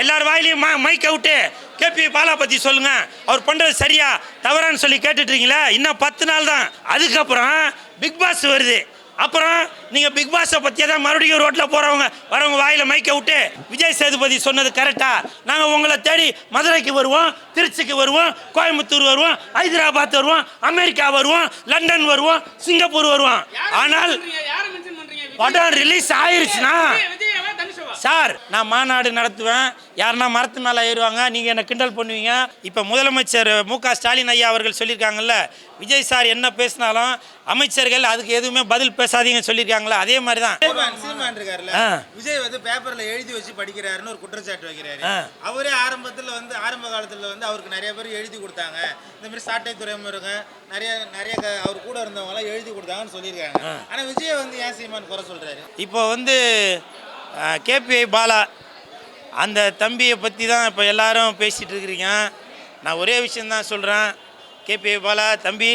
எல்லார் வாயிலையும் மா mic out KP Bala பற்றி சொல்லுங்க. அவர் பண்ணுறது சரியா தவறான்னு சொல்லி கேட்டுட்டு இருக்கீங்களா இன்னும் பத்து நாள் தான். அதுக்கப்புறம் பிக் பாஸ் வருது. அப்புறம் நீங்கள் பிக் பாஸை பற்றியே தான் மறுபடியும் ரோட்டில் போகிறவங்க வரவங்க வாயில் மைக்க விட்டு விஜய் சேதுபதி சொன்னது கரெக்டா நாங்கள் உங்களை தேடி மதுரைக்கு வருவோம் திருச்சிக்கு வருவோம் கோயம்புத்தூர் வருவோம் ஹைதராபாத் வருவோம் அமெரிக்கா வருவோம் லண்டன் வருவோம் சிங்கப்பூர் வருவோம். ஆனால் படம் ரிலீஸ் ஆயிருச்சுன்னா சார் நான் மாநாடு நடத்துவேன். யாருன்னா மரத்து மேலே ஏறுவாங்க நீங்கள் என்ன கிண்டல் பண்ணுவீங்க. இப்போ முதலமைச்சர் மு க ஸ்டாலின் ஐயா அவர்கள் சொல்லியிருக்காங்கல்ல விஜய் சார் என்ன பேசினாலும் அமைச்சர்கள் அதுக்கு எதுவுமே பதில் பேசாதீங்கன்னு சொல்லியிருக்காங்களா அதே மாதிரி தான் சீமான் இருக்காருல்ல. விஜய் வந்து பேப்பர்ல எழுதி வச்சு படிக்கிறாருன்னு ஒரு குற்றச்சாட்டு வைக்கிறாரு. அவரே ஆரம்பத்துல வந்து ஆரம்ப காலத்துல வந்து அவருக்கு நிறைய பேர் எழுதி கொடுத்தாங்க. இந்த மாதிரி சாட்டை துறைமுருங்க நிறைய நிறைய அவர் கூட இருந்தவங்க எல்லாம் எழுதி கொடுத்தாங்கன்னு சொல்லியிருக்காங்க. ஆனா விஜய் வந்து ஏன் சீமான் குறை சொல்றாரு? இப்போ வந்து கேபிஐ பாலா அந்த தம்பியை பற்றி தான் இப்போ எல்லாரும் பேசிகிட்டு இருக்கிறீங்க. நான் ஒரே விஷயந்தான் சொல்கிறேன் கேபிஐ பாலா தம்பி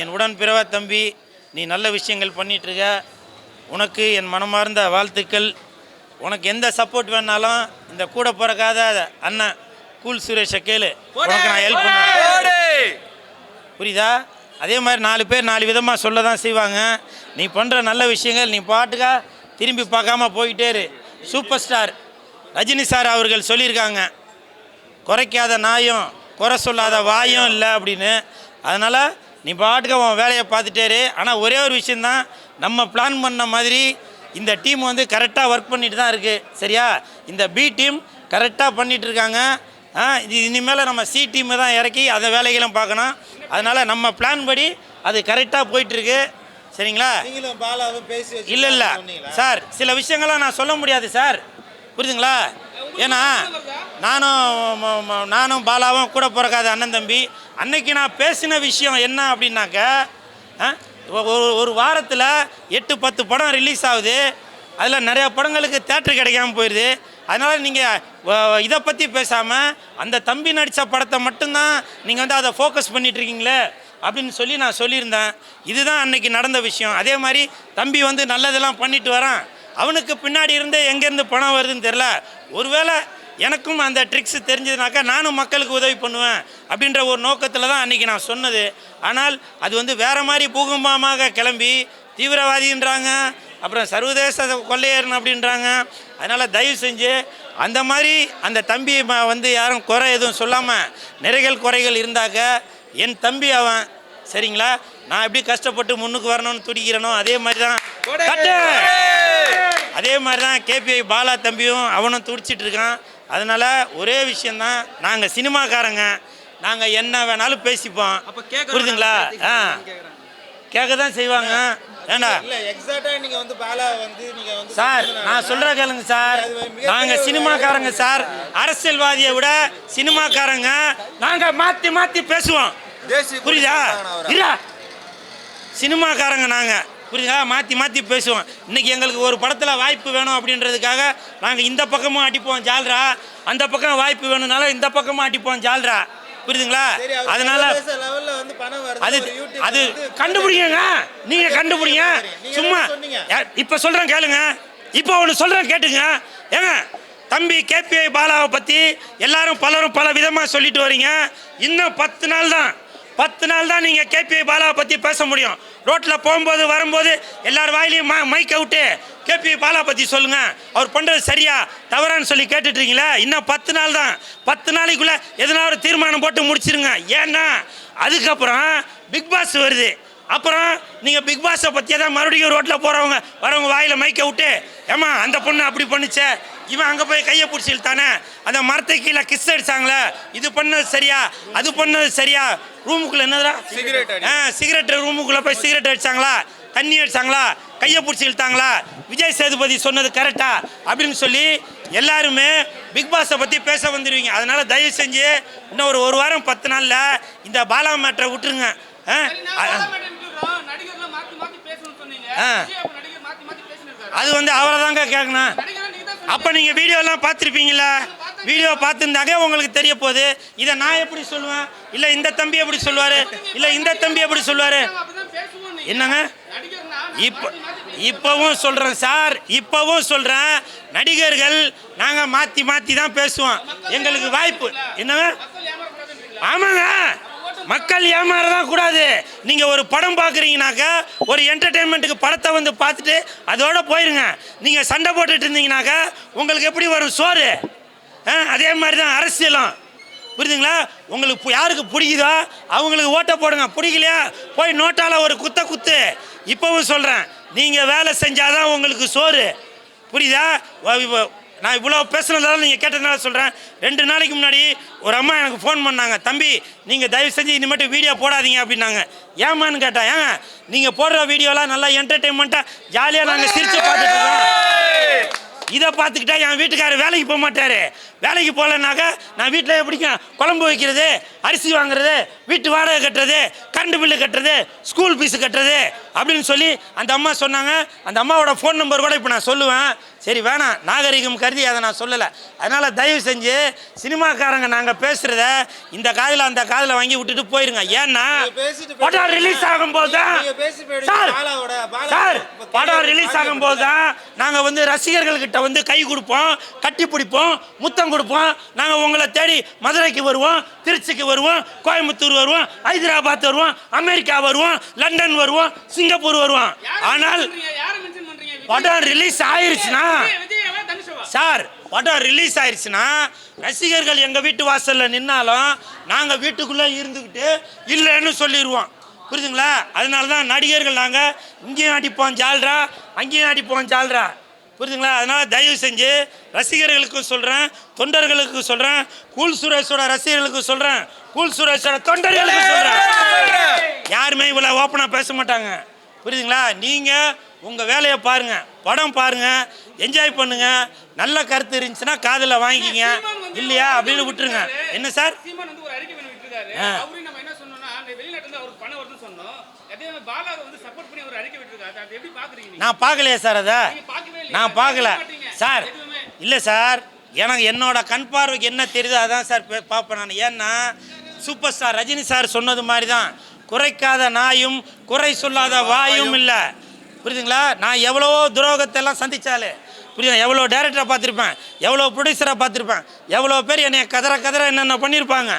என் உடன் பிறவா தம்பி நீ நல்ல விஷயங்கள் பண்ணிட்டு இருக்க. உனக்கு என் மனமார்ந்த வாழ்த்துக்கள். உனக்கு எந்த சப்போர்ட் வேணாலும் இந்த கூட பிறக்காத அண்ணன் கூல் சுரேஷை கேளு. உனக்கு நான் ஹெல்ப் பண்ணுவேன். புரியுதா? அதே மாதிரி நாலு பேர் நாலு விதமாக சொல்ல தான் செய்வாங்க. நீ பண்ணுற நல்ல விஷயங்கள் நீ பாட்டுக்கா திரும்பி பார்க்காம போயிட்டேரு சூப்பர் ஸ்டார் ரஜினி சார் அவர்கள் சொல்லியிருக்காங்க. குறைக்காத நாயும் குறை சொல்லாத வாயும் இல்லை அப்படின்னு. அதனால் நீ பாட்டுக்கு உன் வேலையை பார்த்துட்டேரு ஆனால் ஒரே ஒரு விஷயந்தான் நம்ம பிளான் பண்ண மாதிரி இந்த டீம் வந்து கரெக்டாக ஒர்க் பண்ணிட்டு தான் இருக்குது சரியா? இந்த பி டீம் கரெக்டாக பண்ணிகிட்டு இருக்காங்க. ஆ இது இனிமேல் நம்ம சி டீமை தான் இறக்கி அந்த வேலைகளும் பார்க்கணும். அதனால் நம்ம பிளான் படி அது கரெக்டாக போயிட்டுருக்கு சரிங்களா? நீங்களும் பாலாவும் பேசி இல்லை சார் சில விஷயங்கள்லாம் நான் சொல்ல முடியாது சார். புரியுதுங்களா ஏன்னா நானும் நானும் பாலாவும் கூட பிறக்காத அண்ணன் தம்பி. அன்னைக்கு நான் பேசின விஷயம் என்ன அப்படின்னாக்க ஒரு ஒரு வாரத்தில் எட்டு பத்து படம் ரிலீஸ் ஆகுது. அதில் நிறையா படங்களுக்கு தேட்டர் கிடைக்காம போயிடுது அதனால் நீங்கள் இதை பற்றி பேசாமல் அந்த தம்பி நடித்த படத்தை மட்டும்தான் நீங்கள் வந்து அதை ஃபோக்கஸ் பண்ணிகிட்ருக்கீங்களே அப்படின்னு சொல்லி நான் சொல்லியிருந்தேன். இதுதான் அன்னைக்கு நடந்த விஷயம். அதே மாதிரி தம்பி வந்து நல்லதெல்லாம் பண்ணிட்டு வரான். அவனுக்கு பின்னாடி இருந்து எங்கேருந்து பணம் வருதுன்னு தெரில ஒருவேளை எனக்கும் அந்த ட்ரிக்ஸ் தெரிஞ்சதுனாக்கா நானும் மக்களுக்கு உதவி பண்ணுவேன் அப்படின்ற ஒரு நோக்கத்தில் தான் அன்றைக்கி நான் சொன்னது. ஆனால் அது வந்து வேறு மாதிரி பூகம்பமாக கிளம்பி தீவிரவாதின்றாங்க. அப்புறம் சர்வதேச கொள்ளையரன் அப்படின்றாங்க. அதனால் தயவு செஞ்சு அந்த மாதிரி அந்த தம்பி வந்து யாரும் குறை எதுவும் சொல்லாமல் நிறைகள் குறைகள் இருந்தாக்க என் தம்பி அவன் சரிங்களா? நான் எப்படி கஷ்டப்பட்டு முன்னுக்கு வரணும்னு துடிக்கிறேனோ அதே மாதிரி தான்! அதே மாதிரி தான் கேபிஐ பாலா தம்பியும் அவனும் துடிச்சிட்டு இருக்கான் அதனால் ஒரே விஷயந்தான் நாங்கள் சினிமாக்காரங்க நாங்கள் என்ன வேணாலும் பேசிப்போம். புரியுதுங்களா ஆ. கேட்க தான் செய்வாங்க. ஏண்டா? இல்ல எக்ஸாக்ட்டா நீங்க வந்து பாலா வந்து நீங்க வந்து சார் நான் சொல்ற கேளுங்க சார். நாங்க சினிமாக்காரங்க சார். அரசியல்வாதியை விட சினிமாக்காரங்க நாங்க மாத்தி மாத்தி பேசுவோம். புரியுதா. இல்ல சினிமாக்காரங்க நாங்க. புரியுதா? மாத்தி மாத்தி பேசுவோம். இன்னைக்கு எங்களுக்கு ஒரு படத்துல வாய்ப்பு வேணும் அப்படின்றதுக்காக நாங்க இந்த பக்கமும் அடிப்போம் ஜால்ரா. அந்த பக்கம் வாய்ப்பு வேணும்னால இந்த பக்கமும் அடிப்போம் ஜால்ரா. புரியுதுங்களா? அதனால சர்வதேச லெவல்ல வந்து பணம் வருது அது அது கண்டுபிடிங்க நீங்க கண்டுபிடிங்க. சும்மா இப்ப சொல்றேன் கேளுங்க. இப்போ ஒன்று சொல்றேன் கேட்டுங்க. ஏங்க தம்பி கேபிஐ பாலாவை பத்தி எல்லாரும் பலரும் பல விதமா சொல்லிட்டு வரீங்க. இன்னும் பத்து நாள் தான் பத்து நாள் தான் நீங்கள் கேபி பாலாவை பற்றி பேச முடியும். ரோட்டில் போகும்போது வரும்போது எல்லார் வாயிலையும் மா மைக்கை விட்டு கேபி பாலா பற்றி சொல்லுங்கள் அவர் பண்ணுறது சரியா தவறான்னு சொல்லி கேட்டுட்ருக்கீங்களா இன்னும் பத்து நாள் தான். பத்து நாளைக்குள்ளே எதனா ஒரு தீர்மானம் போட்டு முடிச்சிருங்க. ஏன்னா அதுக்கப்புறம் பிக் பாஸ் வருது. அப்புறம் நீங்கள் பிக் பாஸை பற்றியே தான் மறுபடியும் ரோட்டில் போகிறவங்க வரவங்க வாயில் மைக்க விட்டு ஏமா அந்த பொண்ணு அப்படி பண்ணுச்சே? இவன் அங்கே போய் கையை பிடிச்சி இழுத்தானே அந்த மரத்தை கீழே கிஸ் அடிச்சாங்களே? இது பண்ணது சரியா? அது பண்ணது சரியா? ரூமுக்குள்ளே என்னதுடா? அடி. ஆ சிகரெட் ரூமுக்குள்ளே போய் சிகரெட் அடிச்சாங்களா? தண்ணி அடிச்சாங்களா? கையை பிடிச்சி இழுத்தாங்களா விஜய் சேதுபதி சொன்னது கரெக்டா அப்படின்னு சொல்லி எல்லாருமே பிக் பாஸை பற்றி பேச வந்துடுவீங்க அதனால தயவு செஞ்சு இன்னும் ஒரு ஒரு வாரம் பத்து நாளில் இந்த பாலா மேட்டரை விட்டுருங்க. ஆ? ஆ நடிகர்லாம் மாத்தி மாத்தி பேசணும்னு சொன்னீங்க ஆ. விஜய் அப்ப நடிகர் மாத்தி மாத்தி பேசினிருக்காரு அது வந்து அவரை தாங்க கேட்கணும் நீங்க அப்போ நீங்கள் வீடியோலாம் பார்த்துருப்பீங்களா வீடியோ பார்த்துருந்தாங்க உங்களுக்கு தெரிய போகுது. இதை நான் எப்படி சொல்லுவேன்? இல்லை இந்த தம்பி எப்படி சொல்லுவார்? இல்லை இந்த தம்பி எப்படி சொல்லுவார்? என்னங்க? இப்போ இப்போவும் சொல்கிறேன் சார் இப்போவும் சொல்கிறேன் நடிகர்கள் நாங்கள் மாற்றி மாற்றி தான் பேசுவோம். எங்களுக்கு வாய்ப்பு. என்னங்க? ஆமாங்க. மக்கள் ஏமாறதான் கூடாது. நீங்கள் ஒரு படம் பார்க்குறீங்கனாக்கா ஒரு என்டர்டெயின்மெண்ட்டுக்கு படத்தை வந்து பார்த்துட்டு அதோட போயிருங்க. நீங்கள் சண்டை போட்டுட்டு இருந்தீங்கனாக்கா உங்களுக்கு எப்படி வரும்? சோறு. அதே மாதிரி தான் அரசியலும். புரியுதுங்களா? உங்களுக்கு யாருக்கு பிடிக்குதோ அவங்களுக்கு ஓட்டை போடுங்க. பிடிக்கலையா? போய் நோட்டால் ஒரு குத்த குத்து. இப்போவும் சொல்கிறேன் நீங்கள் வேலை செஞ்சாதான் உங்களுக்கு சோறு. புரியுதா? நான் இவ்வளோ பேசுனதால நீங்கள் கேட்டதுனால சொல்கிறேன் ரெண்டு நாளைக்கு முன்னாடி ஒரு அம்மா எனக்கு ஃபோன் பண்ணாங்க. தம்பி நீங்கள் தயவு செஞ்சு இனிமேட்டு வீடியோ போடாதீங்க அப்படின்னாங்க. ஏமான்னு கேட்டேன் ஏங்க நீங்கள் போடுற வீடியோலாம் நல்லா என்டர்டெயின்மெண்ட்டாக ஜாலியாக நாங்கள் சிரித்து பார்த்துட்டு இருக்கோம். இதை பார்த்துக்கிட்டா என் வீட்டுக்காரர் வேலைக்கு போக மாட்டார். வேலைக்கு போகலனாக்கா நான் வீட்டில் எப்படிங்க குழம்பு வைக்கிறது அரிசி வாங்குறது வீட்டு வாடகை கட்டுறது கரண்ட் பில்லு கட்டுறது ஸ்கூல் ஃபீஸு கட்டுறது அப்படின்னு சொல்லி அந்த அம்மா சொன்னாங்க. அந்த அம்மாவோட ஃபோன் நம்பர் கூட இப்போ நான் சொல்லுவேன். சரி வேணாம். நாகரிகம் கருதி அதை நான் சொல்லலை. அதனால் தயவு செஞ்சு சினிமாக்காரங்க நாங்கள் பேசுகிறத இந்த காதில் அந்த காதில் வாங்கி விட்டுட்டு போயிருங்க. ஏன்னா படம் ரிலீஸ் ஆகும்போது தான். சார் சார் படம் ரிலீஸ் ஆகும்போது தான் நாங்கள் வந்து ரசிகர்கள்கிட்ட வந்து கை கொடுப்போம் கட்டி பிடிப்போம் முத்தம் கொடுப்போம். நாங்கள் உங்களை தேடி மதுரைக்கு வருவோம் திருச்சிக்கு வருவோம் கோயம்புத்தூர் வருவோம் ஹைதராபாத் வருவோம் அமெரிக்கா வருவோம் லண்டன் வருவோம் சிங்கப்பூர் வருவோம். ஆனால்? படம் ரிலீஸ் ஆயிருச்சுன்னா சார் படம் ரிலீஸ் ஆயிருச்சுன்னா ரசிகர்கள் எங்கள் வீட்டு வாசலில் நின்னாலும் நாங்கள் வீட்டுக்குள்ளே இருந்துக்கிட்டு இல்லைன்னு சொல்லிடுவோம் புரியுதுங்களா? அதனால தான் நடிகர்கள் நாங்கள் இங்கேயும் அடிப்போம் ஜால்ரா அங்கேயும் அடிப்போம் ஜால்ரா. புரியுதுங்களா அதனால் தயவு செஞ்சு ரசிகர்களுக்கு சொல்கிறேன் தொண்டர்களுக்கு சொல்கிறேன் கூல் சுரேஷோட ரசிகர்களுக்கு சொல்கிறேன் கூல் சுரேஷோட தொண்டர்களுக்கு சொல்கிறேன் யாருமே இவ்வளோ ஓப்பனாக பேச மாட்டாங்க. புரியுதுங்களா நீங்கள் உங்கள் வேலையை பாருங்கள் படம் பாருங்கள் என்ஜாய் பண்ணுங்க நல்ல கருத்து இருந்துச்சுன்னா காதில் வாங்கிக்கிங்க. இல்லையா? அப்படின்னு விட்டுருங்க. என்ன சார் சீமான் வந்து ஒரு அறிக்கை பண்ணி விட்டுருக்காரு ஆ. அவரையும் நம்ம என்ன சொன்னோம்னா அந்த வெளிநாட்டுல இருந்து அவருக்கு பணம் வருதுன்னு சொன்னோம் அதே மாதிரி பாலாவை வந்து சப்போர்ட் பண்ணி ஒரு அறிக்கை விட்டுருக்காரு. அதை எப்படி பாக்குறீங்க நீங்க? நான் பார்க்கலையே சார் அதை? நான் பார்க்கல. சார். இல்லை சார். எனக்கு என்னோட கண் பார்வைக்கு என்ன தெரியுதோ அதான் சார் பார்ப்பேன் நான். ஏன்னா சூப்பர் ஸ்டார் ரஜினி சார் சொன்னது மாதிரி தான் குறைக்காத நாயும் குறை சொல்லாத வாயும் இல்லை. புரியுதுங்களா? நான் எவ்வளவோ துரோகத்தை எல்லாம் சந்திச்சாலே. புரியுதா எவ்வளோ டேரக்டரை பார்த்துருப்பேன். எவ்வளோ ப்ரொடியூசரை பார்த்துருப்பேன். எவ்வளோ பேர் என்னை கதற கதற என்னென்ன பண்ணியிருப்பாங்க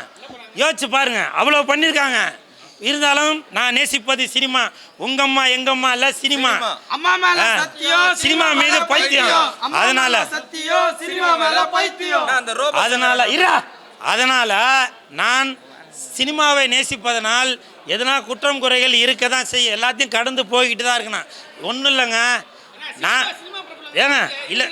யோசிச்சு பாருங்க. அவ்வளோ பண்ணியிருக்காங்க இருந்தாலும் நான் நேசிப்பது சினிமா. உங்கம்மா எங்கம்மா இல்லை சினிமா. அம்மா மேல ஆ. சத்தியம் சினிமா மீது பைத்தியம். அதனால. சத்தியம் சினிமா மேல பைத்தியம். அதனால இரா. அதனால நான் சினிமாவை நேசிப்பதனால் எதனா குற்றம் குறைகள் இருக்க தான் செய்யும். எல்லாத்தையும் கடந்து போய்கிட்டு தான் இருக்கணும். ஒன்றும் இல்லைங்க. நான் ஏங்க இல்லை.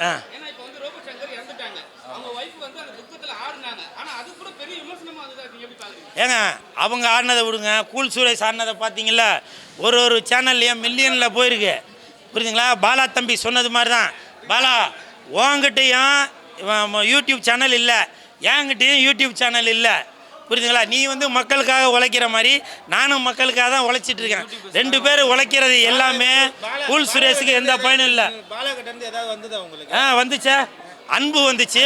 ஆ ஏன்னா இப்போ வந்து ரோபோ சங்கர் இறந்துட்டாங்க அவங்க ஒய்ஃப் வந்து அந்த துக்கத்துல ஆடுனாங்க ஆனா அது கூட பெரிய விமர்சனமா அதுதான் நீங்க எப்படி பாக்குறீங்க ஏங்க அவங்க ஆடினதை விடுங்க. கூல் சுரேஷ் ஆடினதை பார்த்தீங்களா ஒரு ஒரு சேனல்லையும் மில்லியனில் போயிருக்கு. புரியுதுங்களா பாலா தம்பி சொன்னது மாதிரி தான் பாலா உங்ககிட்டையும் யூடியூப் சேனல் இல்லை. என்கிட்டயும் யூடியூப் சேனல் இல்லை. புரியுதுங்களா நீ வந்து மக்களுக்காக உழைக்கிற மாதிரி நானும் மக்களுக்காக தான் உழைச்சிட்டு இருக்கேன். ரெண்டு பேரும் உழைக்கிறது எல்லாமே கூல் சுரேஷுக்கு எந்த பயனும் இல்லை. பாலா கிட்ட இருந்து ஏதாவது வந்ததா உங்களுக்கு? ஆ வந்துச்சே. அன்பு வந்துச்சு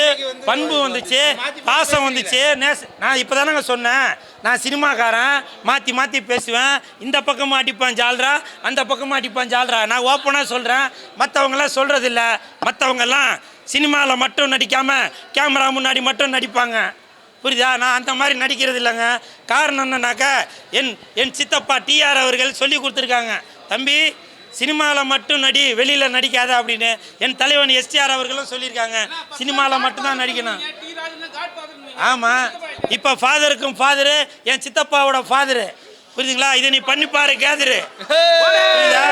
பண்பு வந்துச்சு பாசம் வந்துச்சு. நேச நான் இப்போ தானங்க சொன்னேன். நான் சினிமாக்காரன் மாற்றி மாற்றி பேசுவேன். இந்த பக்கமும் அடிப்பான் ஜால்ரா. அந்த பக்கமும் அடிப்பான் ஜால்ரா. நான் ஓப்பனாக சொல்கிறேன் மற்றவங்களாம் சொல்கிறதில்ல மற்றவங்கெல்லாம் சினிமாவில் மட்டும் நடிக்காமல் கேமரா முன்னாடி மட்டும் நடிப்பாங்க. புரியுதா? நான் அந்த மாதிரி நடிக்கிறது இல்லைங்க. காரணம் என்னன்னாக்கா என் என் சித்தப்பா டிஆர் அவர்கள் சொல்லி கொடுத்துருக்காங்க. தம்பி சினிமாவில் மட்டும் நடி வெளியில் நடிக்காத அப்படின்னு என் தலைவன் எஸ்டிஆர் அவர்களும் சொல்லியிருக்காங்க. சினிமாவில் மட்டும்தான் நடிக்கணும். ஆமாம் இப்போ ஃபாதருக்கும் ஃபாதரு என் சித்தப்பாவோட ஃபாதரு. புரியுதுங்களா? இதை நீ பண்ணி பாரு கேதரு. புரியுதா?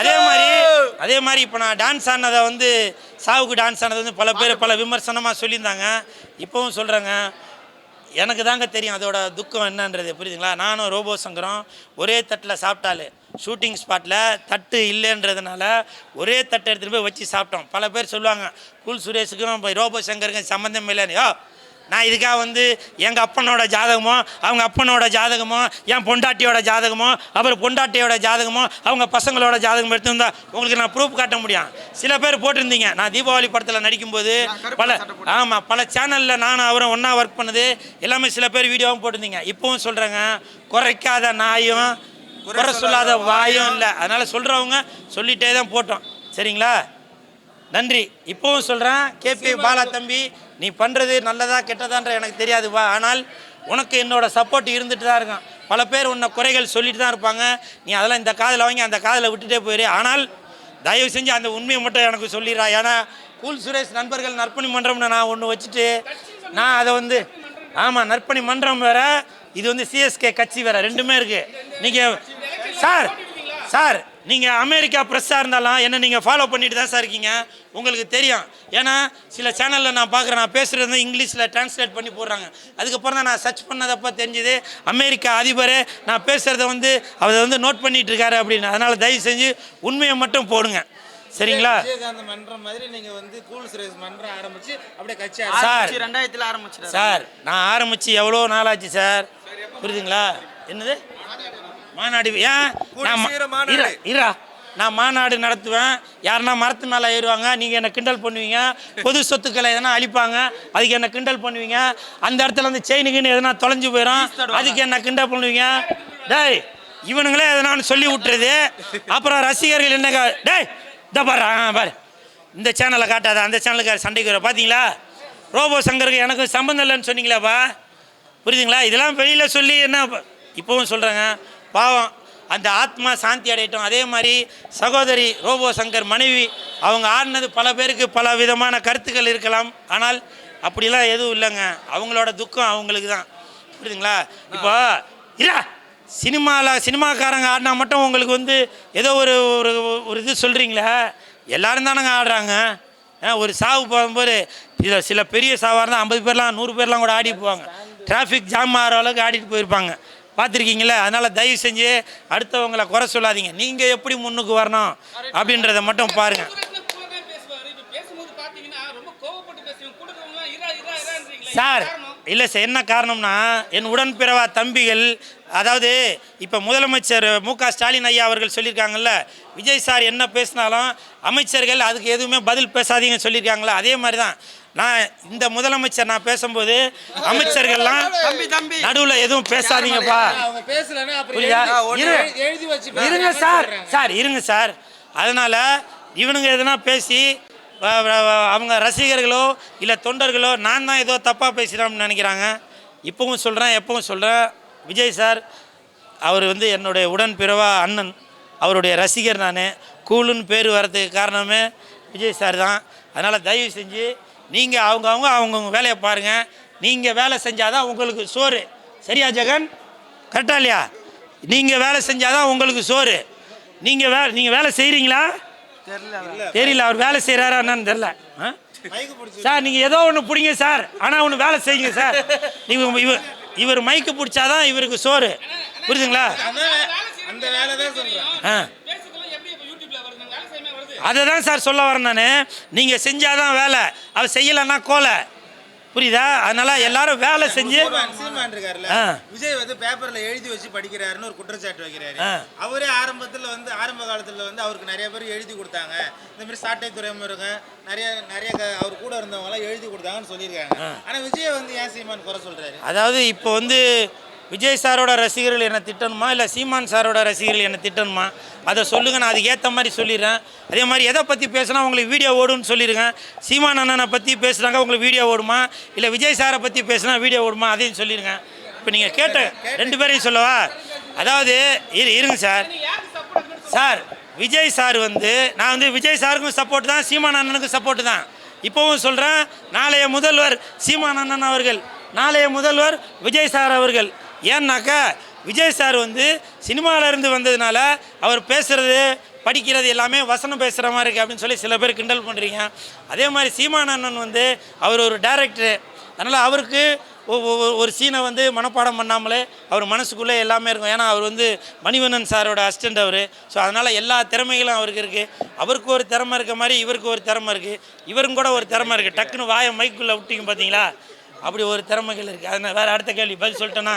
அதே மாதிரி அதே மாதிரி இப்போ நான் டான்ஸ் ஆனதை வந்து சாவுக்கு டான்ஸ் ஆனது வந்து பல பேர் பல விமர்சனமாக சொல்லியிருந்தாங்க. இப்போவும் சொல்கிறேங்க எனக்கு தாங்க தெரியும் அதோட துக்கம் என்னன்றது. புரியுதுங்களா? நானும் ரோபோ சங்கரம் ஒரே தட்டில் சாப்பிட்டாலே. ஷூட்டிங் ஸ்பாட்டில் தட்டு இல்லைன்றதுனால ஒரே தட்டை எடுத்துகிட்டு போய் வச்சு சாப்பிட்டோம். பல பேர் சொல்லுவாங்க கூல் சுரேஷுக்கும் இப்போ ரோபோ சங்கருக்கும் சம்மந்தம் இல்லைன்னு. யோ நான் இதுக்காக வந்து எங்கள் அப்பனோட ஜாதகமோ அவங்க அப்பனோட ஜாதகமோ என் பொண்டாட்டியோட ஜாதகமோ அப்புறம் பொண்டாட்டியோட ஜாதகமோ அவங்க பசங்களோட ஜாதகம் எடுத்துருந்தா உங்களுக்கு நான் ப்ரூஃப் காட்ட முடியும். சில பேர் போட்டிருந்தீங்க. நான் தீபாவளி படத்தில் நடிக்கும்போது பல ஆமாம் பல சேனலில் நானும் அவரும் ஒன்றா ஒர்க் பண்ணது. எல்லாமே சில பேர் வீடியோவும் போட்டிருந்தீங்க. இப்போவும் சொல்கிறேங்க குறைக்காத நாயும் குறை சொல்லாத வாயும் இல்லை. அதனால் சொல்கிறவங்க சொல்லிட்டே தான் போட்டோம். சரிங்களா? நன்றி. இப்போவும் சொல்கிறேன் கேபி பாலா தம்பி நீ பண்ணுறது நல்லதா கெட்டதான்ற எனக்கு தெரியாதுப்பா ஆனால் உனக்கு என்னோட சப்போர்ட் இருந்துட்டு தான் இருக்கும் பல பேர் உன்னை குறைகள் சொல்லிட்டு தான் இருப்பாங்க. நீ அதெல்லாம் இந்த காதில் வாங்கி அந்த காதில் விட்டுட்டே போயிரு. ஆனால் தயவு செஞ்சு அந்த உண்மையை மட்டும் எனக்கு சொல்லிடுறா. ஏன்னா கூல் சுரேஷ் நண்பர்கள் நற்பணி மன்றம்னு நான் ஒன்று வச்சுட்டு நான் அதை வந்து ஆமாம் நற்பணி மன்றம் வேற இது வந்து சிஎஸ்கே கட்சி வேற. ரெண்டுமே இருக்கு. நீங்கள் சார் சார் நீங்கள் அமெரிக்கா ப்ரெஸ்ஸாக இருந்தாலும் என்ன நீங்கள் ஃபாலோ பண்ணிட்டு தான் சார் இருக்கீங்க? உங்களுக்கு தெரியும். ஏன்னா சில சேனலில் நான் பார்க்குறேன். நான் பேசுகிறது இங்கிலீஷில் டிரான்ஸ்லேட் பண்ணி போடுறாங்க. அதுக்கப்புறம் தான் நான் சர்ச் பண்ணதப்போ தெரிஞ்சுது அமெரிக்கா அதிபர் நான் பேசுகிறத வந்து அவர் வந்து நோட் பண்ணிட்டு இருக்காரு அப்படின்னு. அதனால் தயவு செஞ்சு உண்மையை மட்டும் போடுங்க. சரிங்களா? விஜயகாந்த் மாதிரி நீங்க வந்து கூல் சுரேஷ் மன்றம் ஆரம்பிச்சு அப்படியே கட்சி சார். ஆரம்பிச்சு ரெண்டாயிரத்துல ஆரம்பிச்சிட்டாரு. சார் நான் ஆரம்பித்து எவ்வளோ நாளாச்சு சார்? புரியுதுங்களா? என்னது? மாநாடு ஏன்? நான். இரு, நான் மாநாடு நடத்துவேன். யாருன்னா மரத்து மேலே ஏறுவாங்க. நீங்கள் என்ன கிண்டல் பண்ணுவீங்க? பொது சொத்துக்களை எதனா அழிப்பாங்க? அதுக்கு என்ன கிண்டல் பண்ணுவீங்க? அந்த இடத்துல வந்து செயினுக்குன்னு எதனா தொலைஞ்சு போயிடும் அதுக்கு என்ன கிண்டல் பண்ணுவீங்க? டேய் இவனுங்களே எதனான்னு சொல்லி விட்டுறது அப்புறம் ரசிகர்கள் என்ன டேய் இந்த பாரு பாரு. இந்த சேனலை காட்டாத அந்த சேனலுக்கு சண்டைக்கு வர பார்த்தீங்களா ரோபோ சங்கருக்கு எனக்கு சம்மந்தம் இல்லைன்னு சொன்னீங்களாப்பா. புரியுதுங்களா? இதெல்லாம் வெளியில் சொல்லி என்ன இப்போவும் சொல்கிறேங்க பாவம் அந்த ஆத்மா சாந்தி அடையட்டும். அதே மாதிரி சகோதரி ரோபோ சங்கர் மனைவி அவங்க ஆடினது பல பேருக்கு பல விதமான கருத்துக்கள் இருக்கலாம். ஆனால் அப்படிலாம் எதுவும் இல்லைங்க. அவங்களோட துக்கம் அவங்களுக்கு தான். புரியுதுங்களா? இப்போ இல்லை சினிமாவில் சினிமாக்காரங்க ஆடினா மட்டும் உங்களுக்கு வந்து ஏதோ ஒரு ஒரு ஒரு இது சொல்கிறீங்களே எல்லோரும் தானங்க ஆடுறாங்க. ஆ, ஒரு சாவு போகும்போது இதில் சில பெரிய சாவாக இருந்தால் ஐம்பது பேர்லாம் நூறு பேர்லாம் கூட ஆடி போவாங்க. டிராஃபிக் ஜாம் ஆகிற அளவுக்கு ஆடிட்டு போயிருப்பாங்க. பார்த்துருக்கீங்களே அதனால் தயவு செஞ்சு அடுத்தவங்களை குறை சொல்லாதீங்க. நீங்கள் எப்படி முன்னுக்கு வரணும் அப்படின்றத மட்டும் பாருங்கள் சார் இல்லை சார் என்ன காரணம்னா என் உடன்பிறவா தம்பிகள் அதாவது இப்போ முதலமைச்சர் மு க ஸ்டாலின் ஐயா அவர்கள் சொல்லியிருக்காங்கல்ல விஜய் சார் என்ன பேசினாலும் அமைச்சர்கள் அதுக்கு எதுவுமே பதில் பேசாதீங்கன்னு சொல்லியிருக்காங்களா அதே மாதிரி தான் நான் இந்த முதலமைச்சர் நான் பேசும்போது அமைச்சர்கள்லாம் நடுவில் எதுவும் பேசாதீங்கப்பா. வச்சு இருங்க சார். சார் இருங்க சார். அதனால் இவனுங்க எதுனா பேசி அவங்க ரசிகர்களோ இல்லை தொண்டர்களோ நான் தான் ஏதோ தப்பாக பேசுகிறோம்னு நினைக்கிறாங்க. இப்போவும் சொல்கிறேன் எப்பவும் சொல்கிறேன் விஜய் சார் அவர் வந்து என்னுடைய உடன்பிறவா அண்ணன். அவருடைய ரசிகர் நான். கூலுன்னு பேர் வர்றதுக்கு காரணமே விஜய் சார் தான். அதனால் தயவு செஞ்சு நீங்கள் அவங்கவுங்க அவங்கவுங்க வேலையை பாருங்கள் நீங்கள் வேலை செஞ்சாதான் உங்களுக்கு சோறு. சரியா ஜெகன்? கரெக்டா இல்லையா? நீங்கள் வேலை செஞ்சாதான் உங்களுக்கு சோறு. நீங்கள் வே நீங்கள் வேலை செய்கிறீங்களா தெரியல. அவர் வேலை செய்கிறாரா என்னன்னு தெரில ஆ? சார் நீங்கள் ஏதோ ஒன்று பிடிங்க சார். ஆனால் ஒன்று வேலை செய்யுங்க சார். நீங்கள் இவர் இவர் மைக்கு பிடிச்சாதான் இவருக்கு சோறு. புரியுதுங்களா? அந்த வேலை தான் ஆ பேசுறதுலாம் எப்படி இப்ப யூடியூப்ல வருது வேலை செய்யாம வருது அதை தான் சார் சொல்ல வரேன் நான். நீங்கள் செஞ்சாதான் வேலை. அவர் செய்யலைன்னா கோலை. புரியுதா? அதனால் எல்லாரும் வேலை செஞ்சு. விஜய் வந்து பேப்பர்ல எழுதி வச்சு படிக்கிறாருன்னு ஒரு குற்றச்சாட்டு வைக்கிறாரு. அவரே ஆரம்பத்துல வந்து ஆரம்ப காலத்துல வந்து அவருக்கு நிறைய பேர் எழுதி கொடுத்தாங்க. இந்த மாதிரி சாட்டை துறைமுருகன் நிறைய நிறைய அவர் கூட இருந்தவங்க எல்லாம் எழுதி கொடுத்தாங்கன்னு சொல்லியிருக்காங்க. ஆனா விஜய் வந்து ஏன் சீமான் குறை சொல்றாரு? அதாவது இப்போ வந்து விஜய் சாரோட ரசிகர்கள் என்னை திட்டணுமா? இல்லை சீமான் சாரோட ரசிகர்கள் என்னை திட்டணுமா? அதை சொல்லுங்கள் நான் அதுக்கு ஏற்ற மாதிரி சொல்லிடுறேன். அதே மாதிரி எதை பற்றி பேசுனா உங்களுக்கு வீடியோ ஓடும்னு சொல்லிடுங்க. சீமான் அண்ணனை பற்றி பேசுனாங்க உங்களுக்கு வீடியோ ஓடுமா? இல்லை விஜய் சாரை பற்றி பேசுனா வீடியோ ஓடுமா? அதையும் சொல்லிடுங்க. இப்போ நீங்கள் கேட்ட ரெண்டு பேரையும் சொல்லவா? அதாவது இரு இருங்க சார். சார் விஜய் சார் வந்து நான் வந்து விஜய் சாருக்கும் சப்போர்ட் தான் சீமான் அண்ணனுக்கும் சப்போர்ட் தான். இப்போவும் சொல்கிறேன் நாளைய முதல்வர் சீமான் அண்ணன் அவர்கள் நாளைய முதல்வர் விஜய் சார் அவர்கள். ஏன்னாக்கா விஜய் சார் வந்து சினிமாவிலேருந்து வந்ததுனால அவர் பேசுகிறது படிக்கிறது எல்லாமே வசனம் பேசுகிற மாதிரி இருக்குது அப்படின்னு சொல்லி சில பேர் கிண்டல் பண்ணுறீங்க அதே மாதிரி சீமான் அண்ணன் வந்து அவர் ஒரு டைரக்டரு அதனால் அவருக்கு ஒரு சீனை வந்து மனப்பாடம் பண்ணாமலே அவர் மனசுக்குள்ளே எல்லாமே இருக்கும். ஏன்னா அவர் வந்து மணிவண்ணன் சாரோட அசிஸ்டண்ட் அவர். ஸோ அதனால் எல்லா திறமைகளும் அவருக்கு இருக்குது அவருக்கு ஒரு திறமை இருக்க மாதிரி இவருக்கு ஒரு திறமை இருக்குது இவரும் கூட ஒரு திறமை இருக்குது டக்குன்னு வாயை மைக்குள்ளே விட்டீங்க பார்த்தீங்களா அப்படி ஒரு திறமைகள் இருக்குது அதனால் வேறு அடுத்த கேள்வி பதில் சொல்லிட்டேன்னா